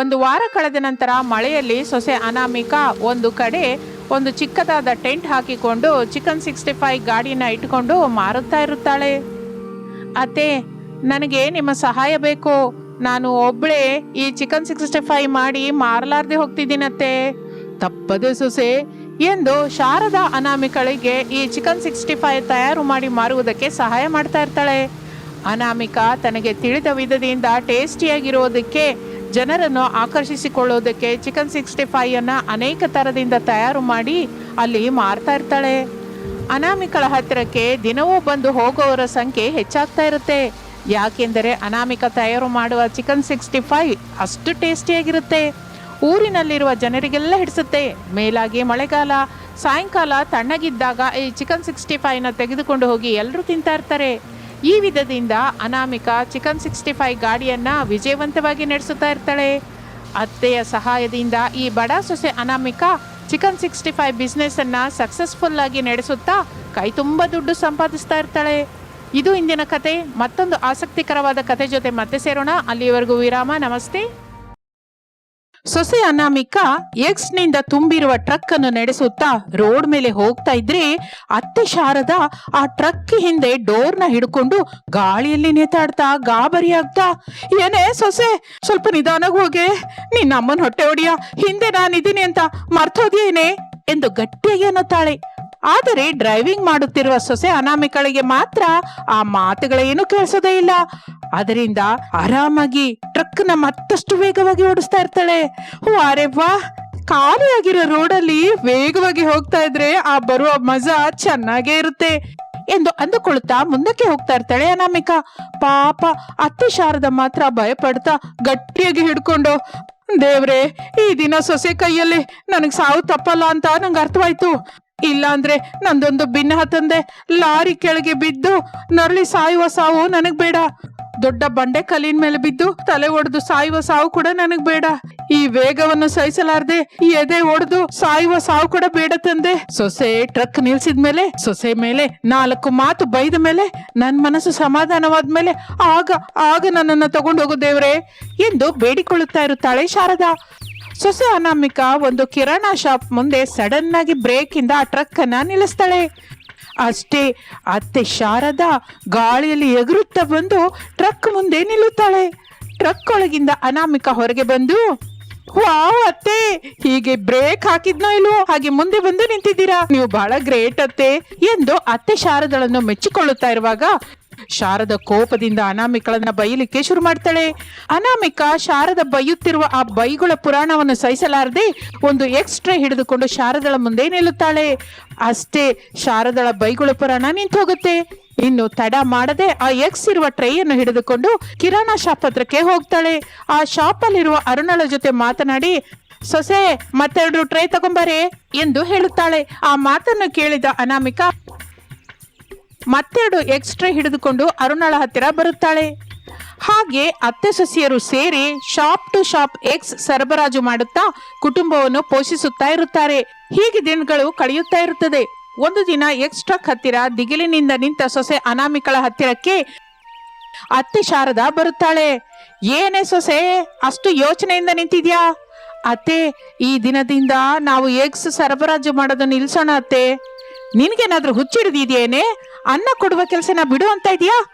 ಒಂದು ವಾರ ಕಳೆದ ನಂತರ ಮಳೆಯಲ್ಲಿ ಸೊಸೆ ಅನಾಮಿಕ ಒಂದು ಕಡೆ ಒಂದು ಚಿಕ್ಕದಾದ ಟೆಂಟ್ ಹಾಕಿಕೊಂಡು ಚಿಕನ್ ಸಿಕ್ಸ್ಟಿ ಫೈವ್ ಗಾಡಿನ ಇಟ್ಟುಕೊಂಡು ಮಾರುತ್ತಾ ಇರುತ್ತಾಳೆ. ಅತ್ತೆ, ನನಗೆ ನಿಮ್ಮ ಸಹಾಯ ಬೇಕು. ನಾನು ಒಬ್ಳೆ ಈ ಚಿಕನ್ ಸಿಕ್ಸ್ಟಿ ಫೈವ್ ಮಾಡಿ ಮಾರಲಾರ್ದೆ ಹೋಗ್ತಿದ್ದೀನತ್ತೆ. ತಪ್ಪದೆ ಸೊಸೆ ಎಂದು ಶಾರದಾ ಅನಾಮಿಕಳಿಗೆ ಈ ಚಿಕನ್ ಸಿಕ್ಸ್ಟಿ ಫೈವ್ ತಯಾರು ಮಾಡಿ ಮಾರುವುದಕ್ಕೆ ಸಹಾಯ ಮಾಡ್ತಾ ಇರ್ತಾಳೆ. ಅನಾಮಿಕಾ ತನಗೆ ತಿಳಿದ ವಿಧದಿಂದ ಟೇಸ್ಟಿಯಾಗಿರೋದಕ್ಕೆ, ಜನರನ್ನು ಆಕರ್ಷಿಸಿಕೊಳ್ಳೋದಕ್ಕೆ ಚಿಕನ್ ಸಿಕ್ಸ್ಟಿ ಫೈವ್ ಅನ್ನ ಅನೇಕ ಥರದಿಂದ ತಯಾರು ಮಾಡಿ ಅಲ್ಲಿ ಮಾರ್ತಾ ಇರ್ತಾಳೆ. ಅನಾಮಿಕಳ ಹತ್ತಿರಕ್ಕೆ ದಿನವೂ ಬಂದು ಹೋಗುವವರ ಸಂಖ್ಯೆ ಹೆಚ್ಚಾಗ್ತಾ ಇರುತ್ತೆ. ಯಾಕೆಂದರೆ ಅನಾಮಿಕ ತಯಾರು ಮಾಡುವ ಚಿಕನ್ ಸಿಕ್ಸ್ಟಿ ಫೈವ್ ಅಷ್ಟು ಟೇಸ್ಟಿಯಾಗಿರುತ್ತೆ. ಊರಿನಲ್ಲಿರುವ ಜನರಿಗೆಲ್ಲ ಹಿಡಿಸುತ್ತೆ. ಮೇಲಾಗಿ ಮಳೆಗಾಲ, ಸಾಯಂಕಾಲ ತಣ್ಣಗಿದ್ದಾಗ ಈ ಚಿಕನ್ ಸಿಕ್ಸ್ಟಿ ಫೈವ್ನ ತೆಗೆದುಕೊಂಡು ಹೋಗಿ ಎಲ್ಲರೂ ತಿಂತಾ ಇರ್ತಾರೆ. ಈ ವಿಧದಿಂದ ಅನಾಮಿಕ ಚಿಕನ್ ಸಿಕ್ಸ್ಟಿ ಫೈವ್ ಗಾಡಿಯನ್ನು ವಿಜಯವಂತವಾಗಿ ನಡೆಸುತ್ತಾ ಇರ್ತಾಳೆ. ಅತ್ತೆಯ ಸಹಾಯದಿಂದ ಈ ಬಡ ಸೊಸೆ ಅನಾಮಿಕ ಚಿಕನ್ ಸಿಕ್ಸ್ಟಿ ಫೈವ್ ಬಿಸ್ನೆಸ್ಸನ್ನು ಸಕ್ಸಸ್ಫುಲ್ಲಾಗಿ ನಡೆಸುತ್ತಾ ಕೈ ತುಂಬ ದುಡ್ಡು ಸಂಪಾದಿಸ್ತಾ ಇರ್ತಾಳೆ. ಇದು ಇಂದಿನ ಕತೆ. ಮತ್ತೊಂದು ಆಸಕ್ತಿಕರವಾದ ಕತೆ ಜೊತೆ ಮತ್ತೆ ಸೇರೋಣ. ಅಲ್ಲಿಯವರೆಗೂ ವಿರಾಮ. ನಮಸ್ತೆ. ಸೊಸೆ ಅನಾಮಿಕ ಎಕ್ಸ್ನಿಂದ ತುಂಬಿರುವ ಟ್ರಕ್ ಅನ್ನು ನಡೆಸುತ್ತಾ ರೋಡ್ ಮೇಲೆ ಹೋಗ್ತಾ ಇದ್ರೆ ಅತ್ತೆ ಶಾರದ ಆ ಟ್ರಕ್ ಹಿಂದೆ ಡೋರ್ನ ಹಿಡ್ಕೊಂಡು ಗಾಳಿಯಲ್ಲಿ ನೇತಾಡ್ತಾ ಗಾಬರಿ ಆಗ್ತಾ ಏನೇ ಸೊಸೆ, ಸ್ವಲ್ಪ ನಿಧಾನಕ್ಕೆ ಹೋಗೆ, ನಿನ್ನ ಅಮ್ಮನ ಹೊಟ್ಟೆ ಹೊಡಿಯ, ಹಿಂದೆ ನಾನಿದ್ದೀನಿ ಅಂತ ಮರ್ತೋದೇನೆ ಎಂದು ಗಟ್ಟಿಯಾಗಿ ಅನ್ನುತ್ತಾಳೆ. ಆದರೆ ಡ್ರೈವಿಂಗ್ ಮಾಡುತ್ತಿರುವ ಸೊಸೆ ಅನಾಮಿಕಳಿಗೆ ಮಾತ್ರ ಆ ಮಾತುಗಳೇನು ಕೇಳಿಸೋದೇ ಇಲ್ಲ. ಅದರಿಂದ ಆರಾಮಾಗಿ ಟ್ರಕ್ನ ಮತ್ತಷ್ಟು ವೇಗವಾಗಿ ಓಡಿಸ್ತಾ ಇರ್ತಾಳೆ. ಅರೆ ವಾ, ಖಾಲಿಯಾಗಿರೋ ರೋಡಲ್ಲಿ ವೇಗವಾಗಿ ಹೋಗ್ತಾ ಇದ್ರೆ ಆ ಬರುವ ಮಜಾ ಚೆನ್ನಾಗೇ ಇರುತ್ತೆ ಎಂದು ಅಂದುಕೊಳ್ಳುತ್ತಾ ಮುಂದಕ್ಕೆ ಹೋಗ್ತಾ ಇರ್ತಾಳೆ ಅನಾಮಿಕಾ. ಪಾಪ ಅತ್ತೆ ಶಾರದ ಮಾತ್ರ ಭಯಪಡ್ತಾ ಗಟ್ಟಿಯಾಗಿ ಹಿಡ್ಕೊಂಡು, ದೇವ್ರೆ, ಈ ದಿನ ಸೊಸೆ ಕೈಯಲ್ಲಿ ನನಗೆ ಸಾವು ತಪ್ಪಲ್ಲ ಅಂತ ನಂಗೆ ಅರ್ಥವಾಯ್ತು. ಇಲ್ಲಾಂದ್ರೆ ನಂದೊಂದು ಭಿನ್ನ ತಂದೆ, ಲಾರಿ ಕೆಳಗೆ ಬಿದ್ದು ನರಳಿ ಸಾಯುವ ಸಾವು ನನಗ್ ಬೇಡ. ದೊಡ್ಡ ಬಂಡೆ ಕಲ್ಲಿನ ಮೇಲೆ ಬಿದ್ದು ತಲೆ ಒಡೆದು ಸಾಯುವ ಸಾವು ಕೂಡ ನನಗ್ ಬೇಡ. ಈ ವೇಗವನ್ನು ಸಹಿಸಲಾರದೆ ಈ ಎದೆ ಒಡೆದು ಸಾಯುವ ಸಾವು ಕೂಡ ಬೇಡ ತಂದೆ. ಸೊಸೆ ಟ್ರಕ್ ನಿಲ್ಸಿದ ಮೇಲೆ, ಸೊಸೆ ಮೇಲೆ ನಾಲ್ಕು ಮಾತು ಬೈದ ಮೇಲೆ, ನನ್ ಮನಸ್ಸು ಸಮಾಧಾನವಾದ್ಮೇಲೆ ಆಗ ಆಗ ನನ್ನನ್ನ ತಗೊಂಡು ಹೋಗು ದೇವ್ರೆ ಎಂದು ಬೇಡಿಕೊಳ್ಳುತ್ತಾ ಇರುತ್ತಾಳೆ ಶಾರದಾ. ಸೊಸೆ ಅನಾಮಿಕಾ ಒಂದು ಕಿರಾಣಾ ಶಾಪ್ ಮುಂದೆ ಸಡನ್ ಆಗಿ ಬ್ರೇಕ್ ಇಂದ ಆ ಟ್ರಕ್ ಅನ್ನ ನಿಲ್ಲಿಸ್ತಾಳೆ. ಅಷ್ಟೇ ಅತ್ತೆ ಶಾರದಾ ಗಾಳಿಯಲ್ಲಿ ಎಗರುತ್ತಾ ಬಂದು ಟ್ರಕ್ ಮುಂದೆ ನಿಲ್ಲುತ್ತಾಳೆ. ಟ್ರಕ್ ಒಳಗಿಂದ ಅನಾಮಿಕ ಹೊರಗೆ ಬಂದು, ವಾವ್ ಅತ್ತೆ, ಹೀಗೆ ಬ್ರೇಕ್ ಹಾಕಿದ್ನೋ ಇಲ್ವೋ? ಹಾಗೆ ಮುಂದೆ ಬಂದು ನಿಂತಿದ್ದೀರಾ? ನೀವು ಬಹಳ ಗ್ರೇಟ್ ಅತ್ತೆ, ಎಂದು ಅತ್ತೆ ಶಾರದಳನ್ನು ಮೆಚ್ಚಿಕೊಳ್ಳುತ್ತಾ ಇರುವಾಗ ಶಾರದ ಕೋಪದಿಂದ ಅನಾಮಿಕಳನ್ನ ಬೈಯಲಿಕ್ಕೆ ಶುರು ಮಾಡ್ತಾಳೆ. ಅನಾಮಿಕ ಶಾರದ ಬೈಯುತ್ತಿರುವ ಆ ಬೈಗಳ ಪುರಾಣವನ್ನು ಸಹಿಸಲಾರದೆ ಒಂದು ಎಕ್ಸ್ಟ್ರಾ ಹಿಡಿದುಕೊಂಡು ಶಾರದಳ ಮುಂದೆ ನಿಲ್ಲುತ್ತಾಳೆ. ಅಷ್ಟೇ ಶಾರದಳ ಬೈಗುಳ ಪುರಾಣ ನಿಂತು ಹೋಗುತ್ತೆ ಇನ್ನು ತಡ ಮಾಡದೆ ಆ ಎಕ್ಸ್ ಇರುವ ಟ್ರೈಯನ್ನು ಹಿಡಿದುಕೊಂಡು ಕಿರಾಣ ಶಾಪ್ ಹತ್ರಕ್ಕೆ ಹೋಗ್ತಾಳೆ. ಆ ಶಾಪ್ ಅಲ್ಲಿರುವ ಅರುಣಳ ಜೊತೆ ಮಾತನಾಡಿ, ಸೊಸೆ, ಮತ್ತೆರಡು ಟ್ರೈ ತಗೊಂಬರೆ ಎಂದು ಹೇಳುತ್ತಾಳೆ. ಆ ಮಾತನ್ನು ಕೇಳಿದ ಅನಾಮಿಕಾ ಮತ್ತೆರಡು ಎಕ್ಸ್ಟ್ರಾ ಹಿಡಿದುಕೊಂಡು ಅರುಣಳ ಹತ್ತಿರ ಬರುತ್ತಾಳೆ. ಹಾಗೆ ಅತ್ತೆ ಸೊಸೆಯರು ಸೇರಿ ಶಾಪ್ ಟು ಶಾಪ್ ಎಕ್ಸ್ ಸರಬರಾಜು ಮಾಡುತ್ತಾ ಕುಟುಂಬವನ್ನು ಪೋಷಿಸುತ್ತಾ ಇರುತ್ತಾರೆ. ಹೀಗೆ ದಿನಗಳು ಕಳೆಯುತ್ತಾ ಇರುತ್ತದೆ. ಒಂದು ದಿನ ಎಕ್ಸ್ ಟ್ರಕ್ ಹತ್ತಿರ ದಿಗಿಲಿನಿಂದ ನಿಂತ ಸೊಸೆ ಅನಾಮಿಕಳ ಹತ್ತಿರಕ್ಕೆ ಅತ್ತೆ ಶಾರದಾ ಬರುತ್ತಾಳೆ. ಏನೇ ಸೊಸೆ, ಅಷ್ಟು ಯೋಚನೆಯಿಂದ ನಿಂತಿದ್ಯಾ? ಅತ್ತೆ, ಈ ದಿನದಿಂದ ನಾವು ಎಗ್ಸ್ ಸರಬರಾಜು ಮಾಡೋದು ನಿಲ್ಸೋಣ ಅತ್ತೆ. ನಿನ್ಗೇನಾದ್ರೂ ಹುಚ್ಚಿಡಿದಿದೆಯೇನೆ? ಅನ್ನ ಕೊಡುವ ಕೆಲಸನ ಬಿಡು ಅಂತ ಇದೆಯಾ?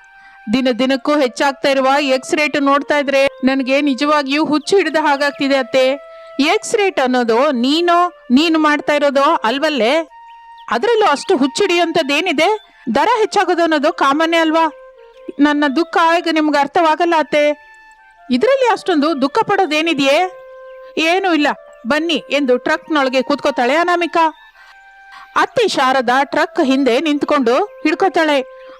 ದಿನ ದಿನಕ್ಕೂ ಹೆಚ್ಚಾಗ್ತಾ ಇರುವ ಎಕ್ಸ್ ರೇಟ್ ನೋಡ್ತಾ ಇದ್ರೆ ನನಗೆ ನಿಜವಾಗಿಯೂ ಹುಚ್ಚು ಹಿಡಿದ ಹಾಗಾಗ್ತಿದೆ ಅತ್ತೆ. ಎಕ್ಸ್ ರೇಟ್ ಅನ್ನೋದು ನೀನು ನೀನು ಮಾಡ್ತಾ ಇರೋದು ಅಲ್ವಲ್ಲೇ? ಅದರಲ್ಲೂ ಅಷ್ಟು ಹುಚ್ಚಿಡಿಯುವಂಥದ್ದೇನಿದೆ ದರ ಹೆಚ್ಚಾಗೋದು ಅನ್ನೋದು ಕಾಮನ್ಯ ಅಲ್ವಾ? ನನ್ನ ದುಃಖ ಈಗ ನಿಮ್ಗೆ ಅರ್ಥವಾಗಲ್ಲ ಅತ್ತೆ. ಇದರಲ್ಲಿ ಅಷ್ಟೊಂದು ದುಃಖ ಪಡೋದೇನಿದೆಯೇ? ಏನೂ ಇಲ್ಲ. ಬನ್ನಿ ಎಂದು ಟ್ರಕ್ನೊಳಗೆ ಕೂತ್ಕೋತಾಳೆ ಅನಾಮಿಕಾ. ಅತ್ತೆ ಶಾರದಾ ಟ್ರಕ್ ಹಿಂದೆ ನಿಂತ್ಕೊಂಡು ಹಿಡ್ಕೋತಾಳೆ.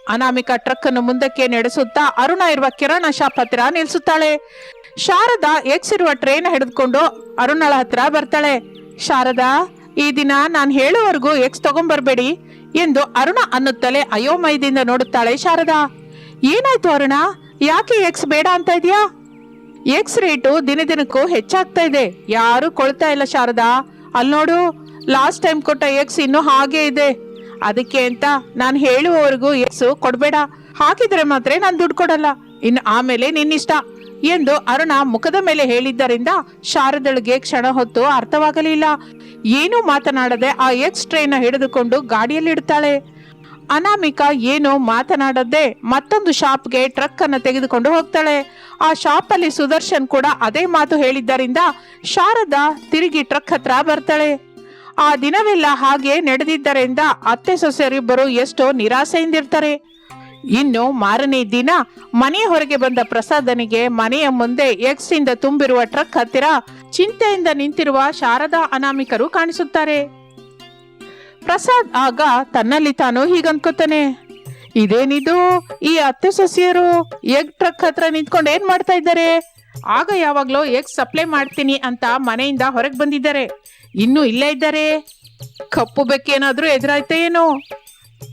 ಅನಾಮಿಕ ಟ್ರಕ್ ಅನ್ನು ಮುಂದಕ್ಕೆ ನಡೆಸುತ್ತಾ ಅರುಣ ಇರುವ ಕಿರಣ ಶಾಪ್ ಹತ್ತಿರ ನಿಲ್ಸುತ್ತಾಳೆ. ಶಾರದಾ ಎಕ್ಸ್ ಇರುವ ಟ್ರೈನ್ ಹಿಡಿದುಕೊಂಡು ಅರುಣಳ ಹತ್ರ ಬರ್ತಾಳೆ. ಶಾರದಾ, ಈ ದಿನ ನಾನು ಹೇಳುವವರೆಗೂ ಎಕ್ಸ್ ತಗೊಂಡ್ಬರ್ಬೇಡಿ ಎಂದು ಅರುಣ ಅನ್ನುತ್ತಲೇ ಅಯೋಮಯದಿಂದ ನೋಡುತ್ತಾಳೆ ಶಾರದಾ. ಏನಾಯ್ತು ಅರುಣ? ಯಾಕೆ ಎಕ್ಸ್ ಬೇಡ ಅಂತ ಇದೆಯಾ? ಎಕ್ಸ್ ರೇಟು ದಿನ ದಿನಕ್ಕೂ ಹೆಚ್ಚಾಗ್ತಾ ಇದೆ. ಯಾರು ಕೊಳ್ತಾ ಇಲ್ಲ ಶಾರದಾ. ಅಲ್ಲಿ ನೋಡು ಲಾಸ್ಟ್ ಟೈಮ್ ಕೊಟ್ಟ ಎಕ್ಸ್ ಇನ್ನು ಹಾಗೆ ಇದೆ. ಅದಕ್ಕೆ ಅಂತ ನಾನು ಹೇಳುವವರೆಗೂ ಎಕ್ಸ್ ಕೊಡಬೇಡ. ಹಾಕಿದ್ರೆ ಮಾತ್ರ ನಾನು ದುಡ್ಡು ಕೊಡಲ್ಲ. ಇನ್ನು ಆಮೇಲೆ ನಿನ್ನಿಷ್ಟ ಎಂದು ಅರುಣ ಮುಖದ ಮೇಲೆ ಹೇಳಿದ್ದರಿಂದ ಶಾರದಳಿಗೆ ಕ್ಷಣ ಹೊತ್ತು ಅರ್ಥವಾಗಲಿಲ್ಲ. ಏನೂ ಮಾತನಾಡದೆ ಆ ಎಕ್ಸ್ ಟ್ರೈನ್ ಹಿಡಿದುಕೊಂಡು ಗಾಡಿಯಲ್ಲಿ ಇಡ್ತಾಳೆ. ಅನಾಮಿಕಾ ಏನು ಮಾತನಾಡದೆ ಮತ್ತೊಂದು ಶಾಪ್ಗೆ ಟ್ರಕ್ ಅನ್ನು ತೆಗೆದುಕೊಂಡು ಹೋಗ್ತಾಳೆ. ಆ ಶಾಪ್ ಅಲ್ಲಿ ಸುದರ್ಶನ್ ಕೂಡ ಅದೇ ಮಾತು ಹೇಳಿದ್ದರಿಂದ ಶಾರದಾ ತಿರುಗಿ ಟ್ರಕ್ ಹತ್ರ ಬರ್ತಾಳೆ. ಆ ದಿನವೆಲ್ಲ ಹಾಗೆ ನಡೆದಿದ್ದರಿಂದ ಅತ್ತೆ ಸೊಸೆಯರಿಬ್ಬರು ಎಷ್ಟೋ ನಿರಾಸೆಯಿಂದಿರ್ತಾರೆ. ಇನ್ನು ಮಾರನೇ ದಿನ ಮನೆಯ ಹೊರಗೆ ಬಂದ ಪ್ರಸಾದನಿಗೆ ಮನೆಯ ಮುಂದೆ ಎಕ್ಸ್ ಇಂದ ತುಂಬಿರುವ ಟ್ರಕ್ ಹತ್ತಿರ ಚಿಂತೆಯಿಂದ ನಿಂತಿರುವ ಶಾರದಾ ಅನಾಮಿಕರು ಕಾಣಿಸುತ್ತಾರೆ. ಪ್ರಸಾದ್ ಆಗ ತನ್ನಲ್ಲಿ ತಾನು ಹೀಗನ್ಕೋತಾನೆ, ಇದೇನಿದು? ಈ ಅತ್ತೆ ಸೊಸೆಯರು ಎಗ್ ಟ್ರಕ್ ಹತ್ರ ನಿಂತ್ಕೊಂಡು ಏನ್ ಮಾಡ್ತಾ ಇದ್ದಾರೆ? ಆಗ ಯಾವಾಗ್ಲೋ ಎಗ್ ಸಪ್ಲೈ ಮಾಡ್ತೀನಿ ಅಂತ ಮನೆಯಿಂದ ಹೊರಗೆ ಬಂದಿದ್ದಾರೆ. ಇನ್ನು ಇಲ್ಲೇ ಇದ್ದಾರೆ. ಕಪ್ಪು ಬೆಕ್ಕೇನಾದ್ರೂ ಎದುರಾಯ್ತ ಏನೋ?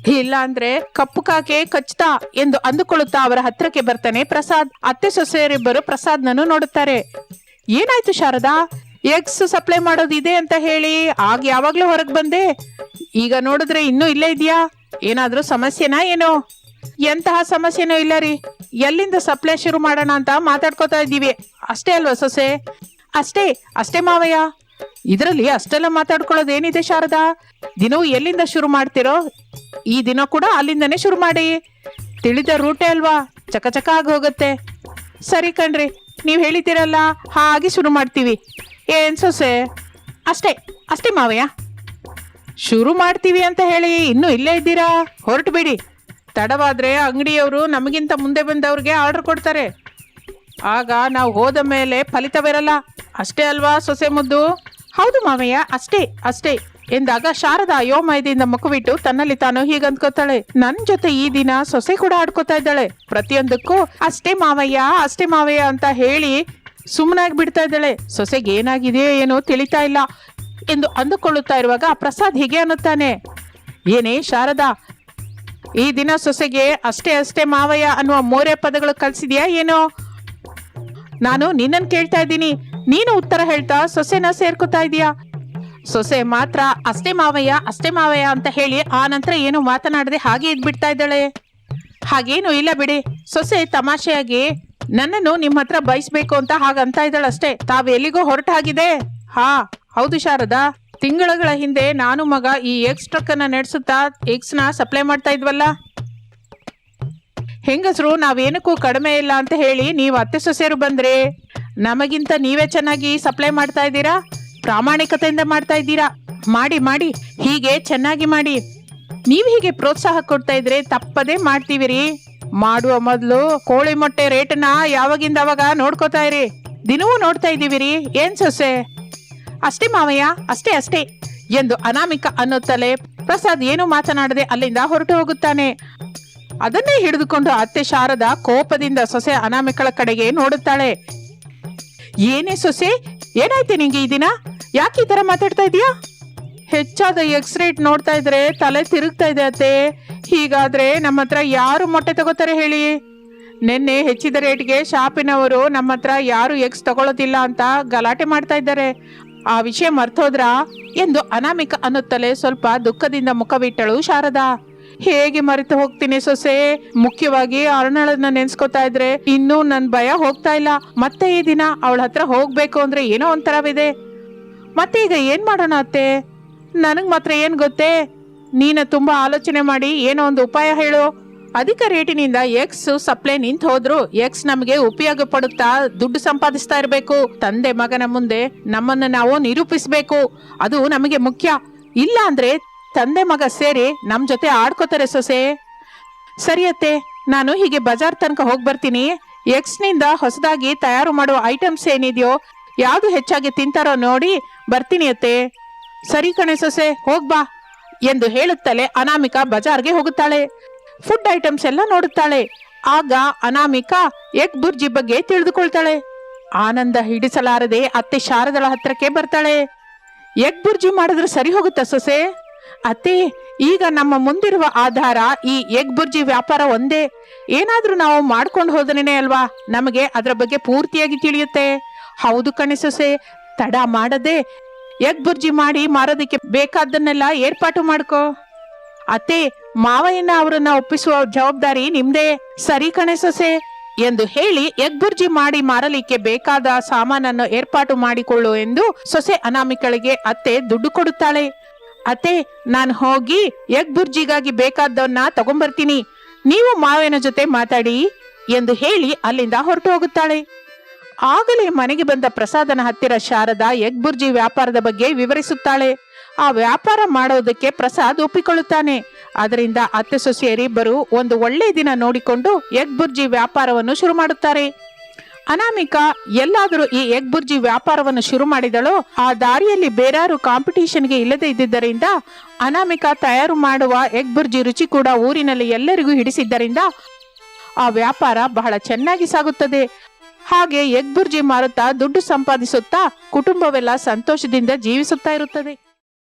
ಇಲ್ಲ ಅಂದ್ರೆ ಕಪ್ಪು ಕಾಕೆ ಕಚ್ತಾ ಎಂದು ಅಂದುಕೊಳ್ಳುತ್ತಾ ಅವರ ಹತ್ರಕ್ಕೆ ಬರ್ತಾನೆ ಪ್ರಸಾದ್. ಅತ್ತೆ ಸೊಸೆಯರಿಬ್ಬರು ಪ್ರಸಾದ್ನನ್ನು ನೋಡುತ್ತಾರೆ. ಏನಾಯ್ತು ಶಾರದಾ? ಎಗ್ಸ್ ಸಪ್ಲೈ ಮಾಡೋದಿದೆ ಅಂತ ಹೇಳಿ ಆಗ ಯಾವಾಗ್ಲೂ ಹೊರಗೆ ಬಂದೆ. ಈಗ ನೋಡಿದ್ರೆ ಇನ್ನೂ ಇಲ್ಲೇ ಇದೆಯಾ ಏನಾದರೂ ಸಮಸ್ಯೆನಾ ಏನೋ? ಎಂತಹ ಸಮಸ್ಯೆನೂ ಇಲ್ಲ ರೀ. ಎಲ್ಲಿಂದ ಸಪ್ಲೈ ಶುರು ಮಾಡೋಣ ಅಂತ ಮಾತಾಡ್ಕೋತಾ ಇದ್ದೀವಿ. ಅಷ್ಟೇ ಅಲ್ವಾ ಸೊಸೆ? ಅಷ್ಟೇ ಅಷ್ಟೇ ಮಾವಯ್ಯ. ಇದರಲ್ಲಿ ಅಷ್ಟೆಲ್ಲ ಮಾತಾಡ್ಕೊಳ್ಳೋದೇನಿದೆ ಶಾರದಾ? ದಿನವೂ ಎಲ್ಲಿಂದ ಶುರು ಮಾಡ್ತಿರೋ? ಈ ದಿನ ಕೂಡ ಅಲ್ಲಿಂದನೇ ಶುರು ಮಾಡಿ. ತಿಳಿದ ರೂಟೇ ಅಲ್ವಾ? ಚಕ ಆಗಿ ಹೋಗುತ್ತೆ. ಸರಿ ಕಣ್ರಿ, ನೀವು ಹೇಳಿದ್ದೀರಲ್ಲ, ಹಾಗೆ ಶುರು ಮಾಡ್ತೀವಿ. ಏನ್ ಸೊಸೆ? ಅಷ್ಟೇ ಅಷ್ಟೇ ಮಾವಯ್ಯ. ಶುರು ಮಾಡ್ತೀವಿ ಅಂತ ಹೇಳಿ ಇನ್ನೂ ಇಲ್ಲೇ ಇದ್ದೀರಾ? ಹೊರಟು ಬಿಡಿ. ತಡವಾದ್ರೆ ಅಂಗಡಿಯವರು ನಮಗಿಂತ ಮುಂದೆ ಬಂದವ್ರಿಗೆ ಆರ್ಡರ್ ಕೊಡ್ತಾರೆ. ಆಗ ನಾವು ಹೋದ ಮೇಲೆ ಫಲಿತವಿರಲ್ಲ. ಅಷ್ಟೇ ಅಲ್ವಾ ಸೊಸೆ ಮುದ್ದು? ಹೌದು ಮಾವಯ್ಯ, ಅಷ್ಟೇ ಅಷ್ಟೇ. ಎಂದಾಗ ಶಾರದಾ ಅಯೋಮಯದಿಂದ ಮುಖವಿಟ್ಟು ತನ್ನಲ್ಲಿ ತಾನು ಹೀಗಂದ್ಕೋತಾಳೆ. ನನ್ ಜೊತೆ ಈ ದಿನ ಸೊಸೆ ಕೂಡ ಆಡ್ಕೋತಾ ಇದ್ದಾಳೆ. ಪ್ರತಿಯೊಂದಕ್ಕೂ ಅಷ್ಟೇ ಮಾವಯ್ಯ ಅಷ್ಟೇ ಮಾವಯ್ಯ ಅಂತ ಹೇಳಿ ಸುಮ್ಮನಾಗಿ ಬಿಡ್ತಾ ಇದ್ದಾಳೆ. ಸೊಸೆಗೆ ಏನಾಗಿದೆಯೋ ಏನೋ ತಿಳಿತಾ ಇಲ್ಲ ಎಂದು ಅಂದುಕೊಳ್ಳುತ್ತಾ ಇರುವಾಗ ಪ್ರಸಾದ್ ಹೀಗೆ ಅನ್ನುತ್ತಾನೆ. ಏನೇ ಶಾರದಾ, ಈ ದಿನ ಸೊಸೆಗೆ ಅಷ್ಟೇ ಅಷ್ಟೇ ಮಾವಯ್ಯ ಅನ್ನುವ ಮೋರೆ ಪದಗಳು ಕಲಿಸಿದ್ಯಾ ಏನೋ? ನಾನು ನಿನ್ನನ್ ಕೇಳ್ತಾ ಇದ್ದೀನಿ. ನೀನು ಉತ್ತರ ಹೇಳ್ತಾ ಸೊಸೆನ ಸೇರ್ಕೊತಾ ಇದೀಯಾ? ಸೊಸೆ ಮಾತ್ರ, ಅಷ್ಟೇ ಮಾವಯ್ಯ ಅಷ್ಟೇ ಮಾವಯ್ಯ ಅಂತ ಹೇಳಿ ಆ ನಂತರ ಏನು ಮಾತನಾಡದೆ ಹಾಗೆ ಇದ್ಬಿಡ್ತಾ ಇದ್ದಾಳೆ. ಹಾಗೇನು ಇಲ್ಲ ಬಿಡಿ. ಸೊಸೆ ತಮಾಷೆಯಾಗಿ ನನ್ನನ್ನು ನಿಮ್ಮ ಹತ್ರ ಬಯಸ್ಬೇಕು ಅಂತ ಹಾಗಂತ ಇದ್ದಾಳಷ್ಟೇ. ತಾವು ಎಲ್ಲಿಗೋ ಹೊರಟಾಗಿದೆ. ಹಾ, ಹೌದು ಶಾರದಾ. ತಿಂಗಳುಗಳ ಹಿಂದೆ ನಾನು ಮಗ ಈ ಎಗ್ಸ್ ಅನ್ನ ನಡೆಸುತ್ತಾ ಎಗ್ಸ್ನ ಸಪ್ಲೈ ಮಾಡ್ತಾ ಇದ್ವಲ್ಲ. ಹೆಂಗಸರು, ನಾವೇನಕ್ಕೂ ಕಡಿಮೆ ಇಲ್ಲ ಅಂತ ಹೇಳಿ ನೀವು ಅತ್ತೆ ಸೊಸೆಯರು ಬಂದ್ರೆ ನಮಗಿಂತ ನೀವೇ ಚೆನ್ನಾಗಿ ಸಪ್ಲೈ ಮಾಡ್ತಾ ಇದ್ದೀರಾ? ಪ್ರಾಮಾಣಿಕತೆಯಿಂದ ಮಾಡ್ತಾ ಇದ್ದೀರಾ? ಮಾಡಿ ಮಾಡಿ, ಹೀಗೆ ಚೆನ್ನಾಗಿ ಮಾಡಿ. ನೀವು ಹೀಗೆ ಪ್ರೋತ್ಸಾಹ ಕೊಡ್ತಾ ಇದ್ರೆ ತಪ್ಪದೇ ಮಾಡ್ತೀವಿ ರೀ ಮಾಡುವ ಮೊದಲು ಕೋಳಿ ಮೊಟ್ಟೆ ರೇಟನ್ನ ಯಾವಾಗಿಂದ ಅವಾಗ ನೋಡ್ಕೋತಾ ಇರಿ. ದಿನವೂ ನೋಡ್ತಾ ಇದ್ದೀವಿ ರೀ ಏನ್ ಸೊಸೆ? ಅಷ್ಟೇ ಮಾವಯ್ಯ, ಅಷ್ಟೇ ಅಷ್ಟೇ. ಎಂದು ಅನಾಮಿಕ ಅನ್ನುತ್ತಲೇ ಪ್ರಸಾದ್ ಏನು ಮಾತನಾಡದೆ ಅಲ್ಲಿಂದ ಹೊರಟು ಹೋಗುತ್ತಾನೆ. ಅದನ್ನೇ ಹಿಡಿದುಕೊಂಡು ಅತ್ತೆ ಶಾರದ ಕೋಪದಿಂದ ಸೊಸೆ ಅನಾಮಿಕಳ ಕಡೆಗೆ ನೋಡುತ್ತಾಳೆ. ಏನೇ ಸೊಸೆ, ಏನಾಯ್ತು ನಿಂಗೆ ಈ ದಿನ? ಯಾಕೆ ಈ ತರ ಮಾತಾಡ್ತಾ ಇದೀಯಾ? ಹೆಚ್ಚಾದ ಎಕ್ಸ್ ರೇಟ್ ನೋಡ್ತಾ ಇದ್ರೆ ತಲೆ ತಿರುಗ್ತಾ ಇದೆ ಅತ್ತೆ. ಹೀಗಾದ್ರೆ ನಮ್ಮ ಹತ್ರ ಯಾರು ಮೊಟ್ಟೆ ತಗೋತಾರೆ ಹೇಳಿ? ನಿನ್ನೆ ಹೆಚ್ಚಿದ ರೇಟ್ಗೆ ಶಾಪಿನವರು ನಮ್ಮ ಹತ್ರ ಯಾರು ಎಕ್ಸ್ ತಗೊಳ್ಳೋದಿಲ್ಲ ಅಂತ ಗಲಾಟೆ ಮಾಡ್ತಾ ಇದ್ದಾರೆ. ಆ ವಿಷಯ ಮರ್ತೋದ್ರಾ? ಎಂದು ಅನಾಮಿಕ ಅನ್ನುತ್ತಲೇ ಸ್ವಲ್ಪ ದುಃಖದಿಂದ ಮುಖವಿಟ್ಟಳು ಶಾರದಾ. ಹೇಗೆ ಮರೆತು ಹೋಗ್ತೀನಿ ಸೊಸೆ? ಮುಖ್ಯವಾಗಿ ಅರುಣಳನ್ನ ನೆನ್ಸ್ಕೊತಾ ಇದ್ರೆ ಇನ್ನು ನನ್ ಭಯ ಹೋಗ್ತಾ ಇಲ್ಲ. ಮತ್ತೆ ಈ ದಿನ ಅವಳ ಹತ್ರ ಹೋಗ್ಬೇಕು ಅಂದ್ರೆ ಏನೋ ಒಂಥರವಿದೆ. ಮತ್ತೆ ಈಗ ಏನ್ ಮಾಡೋಣ ಅತ್ತೆ? ನನಗ್ ಮಾತ್ರ ಏನ್ ಗೊತ್ತೇ? ನೀನು ತುಂಬಾ ಆಲೋಚನೆ ಮಾಡಿ ಏನೋ ಒಂದು ಉಪಾಯ ಹೇಳು. ಅಧಿಕ ರೇಟಿನಿಂದ ಎಕ್ಸ್ ಸಪ್ಲೈ ನಿಂತ ಹೋದ್ರು ಎಕ್ಸ್ ನಮಗೆ ಉಪಯೋಗ ಪಡುತ್ತಾ ದುಡ್ಡು ಸಂಪಾದಿಸ್ತಾ ಇರಬೇಕು. ತಂದೆ ಮಗನ ಮುಂದೆ ನಮ್ಮನ್ನ ನಾವು ನಿರೂಪಿಸ್ಬೇಕು. ಅದು ನಮಗೆ ಮುಖ್ಯ. ಇಲ್ಲ ಅಂದ್ರೆ ತಂದೆ ಮಗ ಸೇರಿ ನಮ್ ಜೊತೆ ಆಡ್ಕೋತಾರೆ ಸೊಸೆ. ಸರಿಯತ್ತೆ ನಾನು ಹೀಗೆ ಬಜಾರ್ ತನಕ ಹೋಗಿ ಬರ್ತೀನಿ. ಎಕ್ಸ್ನಿಂದ ಹೊಸದಾಗಿ ತಯಾರು ಮಾಡುವ ಐಟಮ್ಸ್ ಏನಿದೆಯೋ, ಯಾವುದು ಹೆಚ್ಚಾಗಿ ತಿಂತಾರೋ ನೋಡಿ ಬರ್ತೀನಿ ಅತ್ತೆ. ಸರಿ ಕಣೆ ಸೊಸೆ ಹೋಗ್ಬಾ ಎಂದು ಹೇಳುತ್ತಲೇ ಅನಾಮಿಕಾ ಬಜಾರ್ಗೆ ಹೋಗುತ್ತಾಳೆ. ಫುಡ್ ಐಟಮ್ಸ್ ಎಲ್ಲ ನೋಡುತ್ತಾಳೆ. ಆಗ ಅನಾಮಿಕಾ ಎಗ್ ಬುರ್ಜಿ ಬಗ್ಗೆ ತಿಳಿದುಕೊಳ್ತಾಳೆ. ಆನಂದ ಹಿಡಿಸಲಾರದೆ ಅತ್ತೆ ಶಾರದಳ ಹತ್ರಕ್ಕೆ ಬರ್ತಾಳೆ. ಎಗ್ ಬುರ್ಜಿ ಮಾಡಿದ್ರೆ ಸರಿ ಹೋಗುತ್ತಾ ಸೊಸೆ? ಅತ್ತೆ, ಈಗ ನಮ್ಮ ಮುಂದಿರುವ ಆಧಾರ ಈ ಎಗ್ ಬುರ್ಜಿ ವ್ಯಾಪಾರ ಒಂದೇ. ಏನಾದ್ರೂ ನಾವು ಮಾಡ್ಕೊಂಡು ಹೋದನೇನೆ ಅಲ್ವಾ? ನಮಗೆ ಅದರ ಬಗ್ಗೆ ಪೂರ್ತಿಯಾಗಿ ತಿಳಿಯುತ್ತೆ. ಹೌದು ಕಣೆ ಸೊಸೆ, ತಡ ಮಾಡದೆ ಎಗ್ ಬುರ್ಜಿ ಮಾಡಿ ಮಾರೋದಕ್ಕೆ ಬೇಕಾದ್ದನ್ನೆಲ್ಲ ಏರ್ಪಾಟು ಮಾಡ್ಕೋ. ಅತ್ತೆ, ಮಾವಯ್ಯನ ಅವರನ್ನ ಒಪ್ಪಿಸುವ ಜವಾಬ್ದಾರಿ ನಿಮ್ದೇ. ಸರಿ ಕಣೆ ಸೊಸೆ, ಎಂದು ಹೇಳಿ ಎಗ್ಬುರ್ಜಿ ಮಾಡಿ ಮಾರಲಿಕ್ಕೆ ಬೇಕಾದ ಸಾಮಾನನ್ನು ಏರ್ಪಾಟು ಮಾಡಿಕೊಳ್ಳು ಎಂದು ಸೊಸೆ ಅನಾಮಿಕಳಿಗೆ ಅತ್ತೆ ದುಡ್ಡು ಕೊಡುತ್ತಾಳೆ. ಅತ್ತೆ, ನಾನು ಹೋಗಿ ಎಗ್ ಬುರ್ಜಿಗಾಗಿ ಬೇಕಾದವನ್ನ ತಗೊಂಬರ್ತೀನಿ. ನೀವು ಮಾವಿನ ಜೊತೆ ಮಾತಾಡಿ ಎಂದು ಹೇಳಿ ಅಲ್ಲಿಂದ ಹೊರಟು ಹೋಗುತ್ತಾಳೆ. ಆಗಲೇ ಮನೆಗೆ ಬಂದ ಪ್ರಸಾದನ ಹತ್ತಿರ ಶಾರದಾ ಎಗ್ ಬುರ್ಜಿ ವ್ಯಾಪಾರದ ಬಗ್ಗೆ ವಿವರಿಸುತ್ತಾಳೆ. ಆ ವ್ಯಾಪಾರ ಮಾಡೋದಕ್ಕೆ ಪ್ರಸಾದ್ ಒಪ್ಪಿಕೊಳ್ಳುತ್ತಾನೆ. ಅದರಿಂದ ಅತ್ತೆ ಸೊಸೆಯರಿಬ್ಬರು ಒಂದು ಒಳ್ಳೆ ದಿನ ನೋಡಿಕೊಂಡು ಎಗ್ ಬುರ್ಜಿ ವ್ಯಾಪಾರವನ್ನು ಶುರು ಮಾಡುತ್ತಾರೆ. ಅನಾಮಿಕಾ ಎಲ್ಲಾದರೂ ಈ ಎಗ್ ಬುರ್ಜಿ ವ್ಯಾಪಾರವನ್ನು ಶುರು ಮಾಡಿದಳೋ, ಆ ದಾರಿಯಲ್ಲಿ ಬೇರಾರು ಕಾಂಪಿಟಿಷನ್ಗೆ ಇಲ್ಲದೆ ಇದ್ದಿದ್ದರಿಂದ ಅನಾಮಿಕ ತಯಾರು ಮಾಡುವ ಎಗ್ ಬುರ್ಜಿ ರುಚಿ ಕೂಡ ಊರಿನಲ್ಲಿ ಎಲ್ಲರಿಗೂ ಹಿಡಿಸಿದ್ದರಿಂದ ಆ ವ್ಯಾಪಾರ ಬಹಳ ಚೆನ್ನಾಗಿ ಸಾಗುತ್ತದೆ. ಹಾಗೆ ಎಗ್ ಬುರ್ಜಿ ಮಾರುತ್ತಾ ದುಡ್ಡು ಸಂಪಾದಿಸುತ್ತಾ ಕುಟುಂಬವೆಲ್ಲ ಸಂತೋಷದಿಂದ ಜೀವಿಸುತ್ತಾ ಇರುತ್ತದೆ.